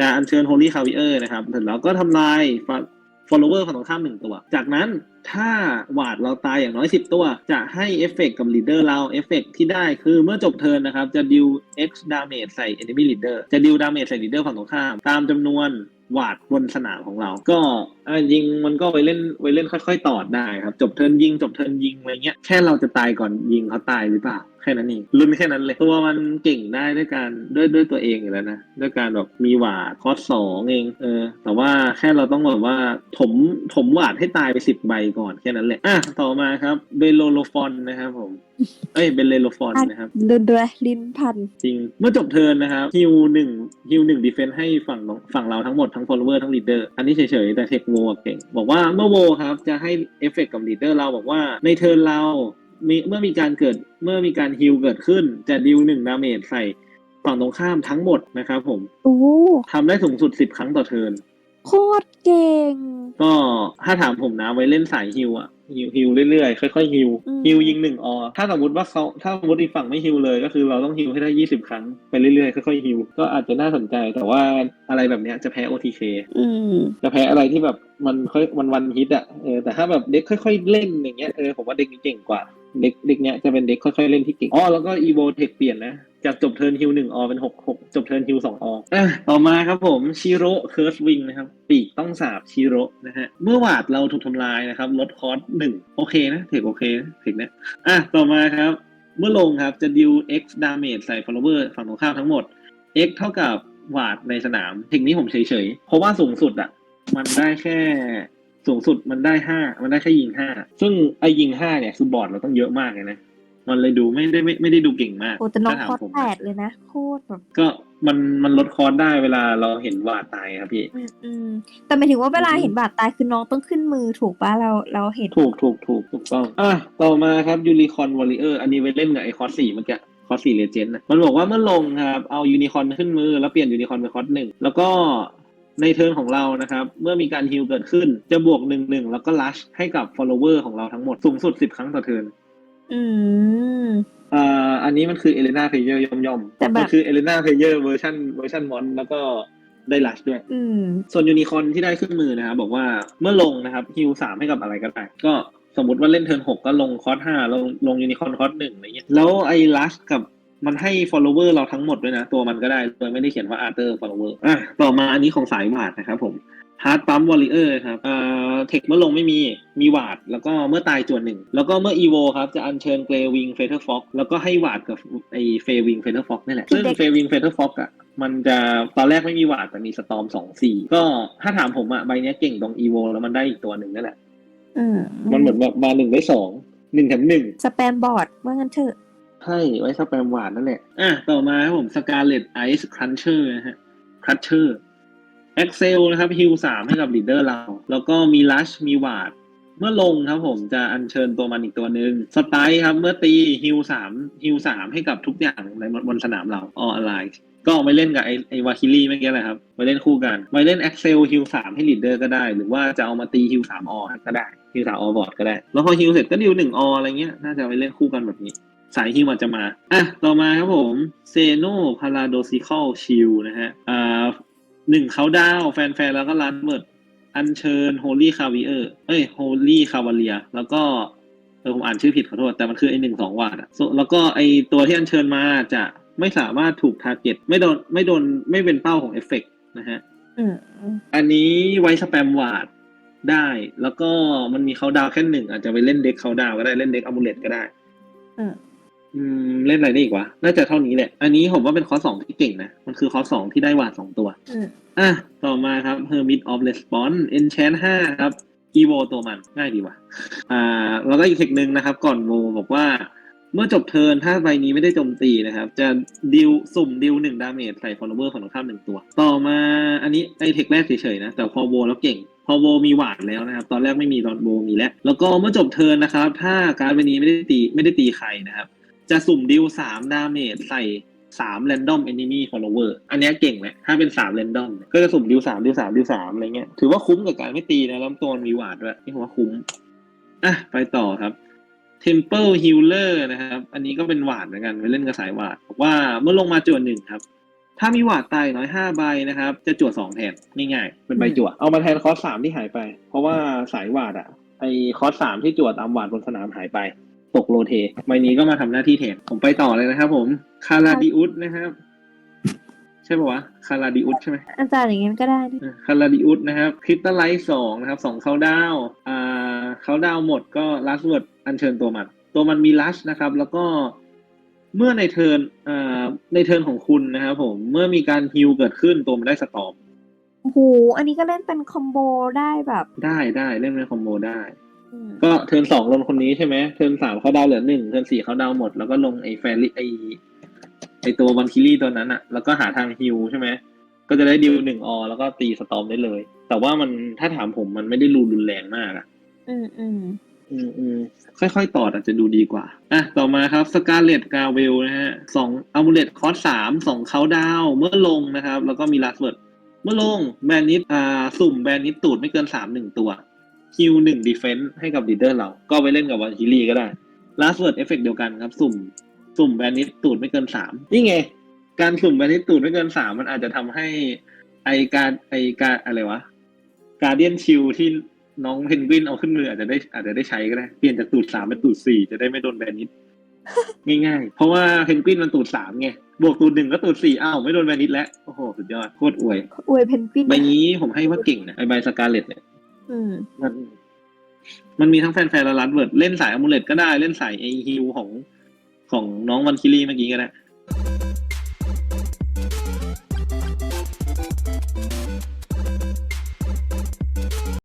จะอัญเชิญ Holy Carrier นะครับเสร็จแล้วก็ทำลาย follower ฝั่งตรงข้ามหนึ่งตัว จากนั้นถ้าวาดเราตายอย่างน้อย 10 ตัว จะให้เอฟเฟกกับ leader เราเอฟเฟกที่ได้คือเมื่อจบเทิร์นนะครับ จะดิว x damage ใส่ enemy leader จะดิว damage ใส่ leader ฝั่งตรงข้าม ตามจำนวนวาดบนสนามของเรา ก็ยิงมันก็ไปเล่นไปเล่นค่อย ๆ ตอดได้ครับ จบเทิร์นยิง จบเทิร์นยิงอะไรเงี้ย แค่เราจะตายก่อนยิงเขาตายหรือเปล่า แค่นั้นเองลุ้นแค่นั้นเลย ตัวมันเก่งได้ด้วยการด้วยด้วยตัวเองอยู่แล้วนะ ด้วยการแบบมีหวาดคอสสองเองเออ แต่ว่าแค่เราต้องแบบว่าถมถมหวาดให้ตายไปสิบใบก่อนแค่นั้นแหละอะต่อมาครับเบโลโลฟอนนะครับผมเอ้ยเบลเลโลฟอนนะครับดูด้วยลิ้นพัน จริง เมื่อจบเทิร์นนะครับฮิวหนึ่งฮิวหนึ่งดีเฟนต์ให้ฝั่งน้องฝั่งเราทั้งหมดทั้ง follower ทั้ง leader อันนี้เฉยๆ แต่เทคโวเก่ง บอกว่าเมื่อโวครับ จะให้เอฟเฟกกับ leader เราบอกว่าในเทิร์นเรา มีเมื่อมีการเกิดเมื่อมีการฮิวเกิดขึ้น จะดิวหนึ่งดาเมจใส่ฝั่งตรงข้ามทั้งหมดนะครับผมโอ้ทำได้สูงสุด10ครั้งต่อเทิร์นโคตรเก่ง ก็ถ้าถามผมนะไว้เล่นสายฮิวอะ ฮิวฮิวเรื่อยๆค่อยๆฮิวอืมฮิวยิงหนึ่งออถ้าสมมติว่าเขาถ้าสมมติอีกฝั่งไม่ฮิวเลย ก็คือเราต้องฮิวให้ได้ยี่สิบครั้งไปเรื่อยๆค่อยๆฮิวก็อาจจะน่าสนใจแต่ว่าอะไรแบบเนี้ยจะแพ้ OTK อืมจะแพ้อะไรที่แบบมันค่อยวันวันฮิตอะเออแต่ถ้าแบบเด็กค่อย ๆ เล่นอย่างเงี้ยเออผมว่าเด็กนี้เก่งกว่าเด็กเด็กเนี้ยจะเป็นเด็กค่อยๆเล่นที่เก่งอ๋อแล้วก็อีโวเทคเปลี่ยนนะจากจบเทิร์นฮิวหนึ่งออเป็นหกหกจบเทิร์นฮิวสองออะต่อมาครับผมชิโร่เคิร์สวิงนะครับ ปีกต้องสาบชิโร่นะฮะ เมื่อวาดเราถูกทำลายนะครับ ลดคอร์สหนึ่งโอเคนะเทคโอเคนะเทคเนี้ยอะต่อมาครับ เมื่อลงครับจะดิว x damage ใส่ follower ฝั่งตรงข้ามทั้งหมด x เท่ากับวาดในสนามเทคนี้ผมเฉยๆ เพราะว่าสูงสุดอะ มันได้แค่สูงสุดมันได้ห้ามันได้แค่ยิงห้าซึ่งไอยิงห้าเนี่ยคือบอร์ดเราต้องเยอะมากเลยนะ มันเลยดูไม่ได้ไม่ไม่ได้ดูเก่งมากโอ้แต่น้องถ้าถามคอร์สผมแปนะดเลยนะโคตรแบบก็มันมันลดคอร์สได้เวลาเราเห็นวาดตายครับพี่อืมอืมแต่หมายถึงว่าเวลาอืมเห็นบาดตายคือน้องต้องขึ้นมือถูกปะเราเราเห็น ถูกถูกถูกถูกต้องอะต่อมาครับยูนิคอนวอลเลอร์อันนี้ไว้เล่นกับไอคอร์สี่เมื่อกี้คอร์สี่เลเจนด์มันบอกว่าเมื่อลงครับเอายูนิคอนขึ้นมือแล้วเปลี่ยนยูนิคอนเป็นคอร์หนึ่งแล้วก็ในเทิร์นของเรานะครับ เมื่อมีการฮิลเกิดขึ้นจะบวกหนึ่งหนึ่งแล้วก็ลัชให้กับ follower ของเราทั้งหมดสูงสุดสิบครั้งต่อเทิร์น อืม อ่าอันนี้มันคือเอเลนาเพเยอร์ย่อมย่อมแต่แบบ มันคือเอเลนาเพเยอร์เวอร์ชันเวอร์ชันมอนแล้วก็ได้ลัชด้วย อืม ส่วนยูนิคอนที่ได้ขึ้นมือนะครับบอกว่าเมื่อลงนะครับฮิวสามให้กับอะไรก็ได้ ก็สมมติว่าเล่นเทิร์นหกก็ลงคอร์สห้าลงลงยูนิคอนคอร์สหนึ่งอะไรเงี้ยแล้วไอ้ลัชกับมันให้ follower เราทั้งหมดด้วยนะ ตัวมันก็ได้โดยไม่ได้เขียนว่า Arthur follower อะต่อมาอันนี้ของสายวาดนะครับผม Hard Pump Warrior ครับอ่าเทคเมื่อลงไม่มี มีวาด แล้วก็เมื่อตายจวนหนึ่ง แล้วก็เมื่อ EVO ครับ จะอัญเชิญเกรวิงเฟเธอร์ฟ็อกแล้วก็ให้วาดกับไอ้เฟวิงเฟเธอร์ฟ็อกนี่แหละ ซึ่งเด็กเฟวิงเฟเธอร์ฟ็อกอะมันจะตอนแรกไม่มีวาดแต่มีสตอมสองสี่ก็ถ้าถามผมอะใบเนี้ยเก่งตรง EVO แล้วมันได้อีกตัวหนึ่งนั่นแหละอืมมันเหมือนแบบมาหนึ่งได้สองหนึ่งแถมหนึ่งสแปมบอร์ดว่างั้นเถอะใช่ไว้สแปมหวานนั่นแหละอะต่อมาครับผมสกาเลตไอซ์ครันเชอร์นะฮะครันเชอร์ เอ็กเซลนะครับฮิวสามให้กับลีดเดอร์เรา แล้วก็มีลัชมีวาดเมื่อลงครับผมจะอัญเชิญตัวมันอีกตัวหนึ่งสไตล์ครับ เมื่อตีฮิวสามฮิวสามให้กับทุกอย่างในบนสนามเราอออะไรก็ไปเล่นกับไอไอวาคิลี่เมื่อกี้แหละครับไปเล่นคู่กันไปเล่น Excel ฮิวสามให้ลีดเดอร์ก็ได้ หรือว่าจะเอามาตีฮิวสามอก็ได้ฮิวสามออบอร์ดก็ได้ แล้วพอฮิวเสร็จก็ดิวหนึ่งออะไรเงี้ยน่าจะไปเล่นคู่กันแบบนี้ สายฮิวอาจจะมาอะต่อมาครับผมเซโนพาราโดซิคอลชิลนะฮะอ่า หนึ่งเขาดาวแฟนๆ แล้วก็รันเบิร์ดอัญเชิญโฮลี่คาวิเออร์เอ้ยโฮลี่คาวาเลียแล้วก็เออผมอ่านชื่อผิดขอโทษ แต่มันคือไอหนึ่งสองวาดอะ So แล้วก็ไอตัวที่อัญเชิญมาจะไม่สามารถถูกทาร์เก็ตไม่โดนไม่โดนไม่เป็นเป้าของเอฟเฟกนะฮะอืมอันนี้ไว้สแปมวาดได้ แล้วก็มันมีเขาดาวแค่หนึ่งอาจจะไปเล่นเด็กเขาดาวก็ได้เล่นเด็กอมูเลตก็ได้ อืมอืมเล่นอะไรได้อีกวะ น่าจะเท่านี้แหละ อันนี้ผมว่าเป็นคอร์สสองที่เก่งนะ มันคือคอร์สสองที่ได้วาดสองตัว อืมอะ ต่อมาครับ Hermit of Response Enchant 5 ครับ Evo ตัวมัน ง่ายดีว่ะ อ่า แล้วก็อีกเทคหนึ่งนะครับ ก่อนโมบอกว่า เมื่อจบเทิร์นถ้าใบนี้ไม่ได้โจมตีนะครับ จะดิวสุ่มดิวหนึ่งดาเมจใส่ follower ของตรงข้ามหนึ่งตัว ต่อมาอันนี้ไอเทคแรกเฉยๆนะ แต่พอโวแล้วเก่ง พอโวมีหวาดแล้วนะครับ ตอนแรกไม่มีตอนโวมีแล้ว แล้วก็เมื่อจบเทิร์นนะครับ ถ้าการดใบนี้ไม่ได้ตีไม่ได้ตีใครนะครับ จะสุ่มดิวสามดาเมจใส่สาม random enemy follower อันเนี้ยเก่งไหมถ้าเป็นสาม random เนี่ยก็จะสุ่มดิวสามดิวสามดิวสามอะไรเงี้ย ถือว่าคุ้มกับการไม่ตีนะแล้วตัวมีหวาดด้วยนี่ผมว่าคุ้ม อะ ไปต่อครับ Temple Healer นะครับ อันนี้ก็เป็นหวาดเหมือนกันไปเล่นกับสายหวาดบอกว่าเมื่อลงมาจวนหนึ่งครับ ถ้ามีวาดตายน้อยห้าใบนะครับ จะจวดสองแทนง่ายๆเป็นใบจวดเอามาแทนคอสสามที่หายไป เพราะว่าสายวาดอะไอคอสสามที่จวดตามวาดบนสนามหายไป ตกโรเทใบนี้ก็มาทำหน้าที่แทนผมไปต่อเลยนะครับผมคาราดิอุสนะครับ ใช่ปะวะคาราดิอุสใช่ไหมอาจารย์อย่างงี้มันก็ได้นะคาราดิอุสนะครับคริสตัลไลท์สองนะครับสองเขาดาวน์อ่าเขาดาวน์หมดก็ลัสเวิร์ดอัญเชิญตัวมัน ตัวมันมีลัชนะครับ แล้วก็เมื่อในเทิร์นอ่าในเทิร์นของคุณนะครับผมเมื่อมีการฮิลเกิดขึ้นตัวมันได้สตอมโอ้โหอันนี้ก็เล่นเป็นคอมโบได้แบบ ได้ได้เล่นเป็นคอมโบได้อืม ก็เทิร์นสองลงคนนี้ใช่ไหมเทิร์นสามเขาดาวน์เหลือหนึ่งเทิร์นสี่เขาดาวน์หมด แล้วก็ลงไอ้แฟรี่ไอ้ไอ้ตัววันคิลี่ตัวนั้นอะแล้วก็หาทางฮิลใช่ไหมก็จะได้ดิวหนึ่งอแล้วก็ตีสตอมได้เลย แต่ว่ามันถ้าถามผมมันไม่ได้รูรุนแรงมากอะอืมอืมอืมอืมค่อยๆต่ออาจจะดูดีกว่า อะ ต่อมาครับสกาเลตกาเวลนะฮะสองอัมูเลตคอร์สสามสองเขาดาวเมื่อลงนะครับ แล้วก็มีลาสเวิร์ดเมื่อลงแบนนิดอ่า สุ่มแบนนิดตูดไม่เกินสามหนึ่งตัว คิวหนึ่งดีเฟนต์ให้กับลีดเดอร์เรา ก็ไปเล่นกับวันคิรีก็ได้ลาสเวิร์ดเอฟเฟกเดียวกันครับ สุ่ม สุ่มแบนนิดตูดไม่เกินสามนี่ไง การสุ่มแบนนิดตูดไม่เกินสามมันอาจจะทำให้ไอการไอการอะไรวะการเดียนชิลที่น้องเพนกวินเอาขึ้นมืออาจจะได้อาจจะได้ใช้ก็ได้ เปลี่ยนจากตูดสามเป็นตูดสี่จะได้ไม่โดนแบนนิดง่ายๆ เพราะว่าเพนกวินมันตูดสามไง บวกตูดหนึ่งก็ตูดสี่อ้าวไม่โดนแบนนิดแล้ว โอ้โห สุดยอด โคตรอวย อวยเพนกวินใบนี้ผมให้ว่าเก่งนะ ไอใบสกาเลตเนี่ยอืม มันมันมีทั้งแฟนแฟนและรัดเวิร์ดเล่นสายอมูเลตก็ได้เล่นสายไอฮิวของของน้องวันคิรีเมื่อกี้ก็ได้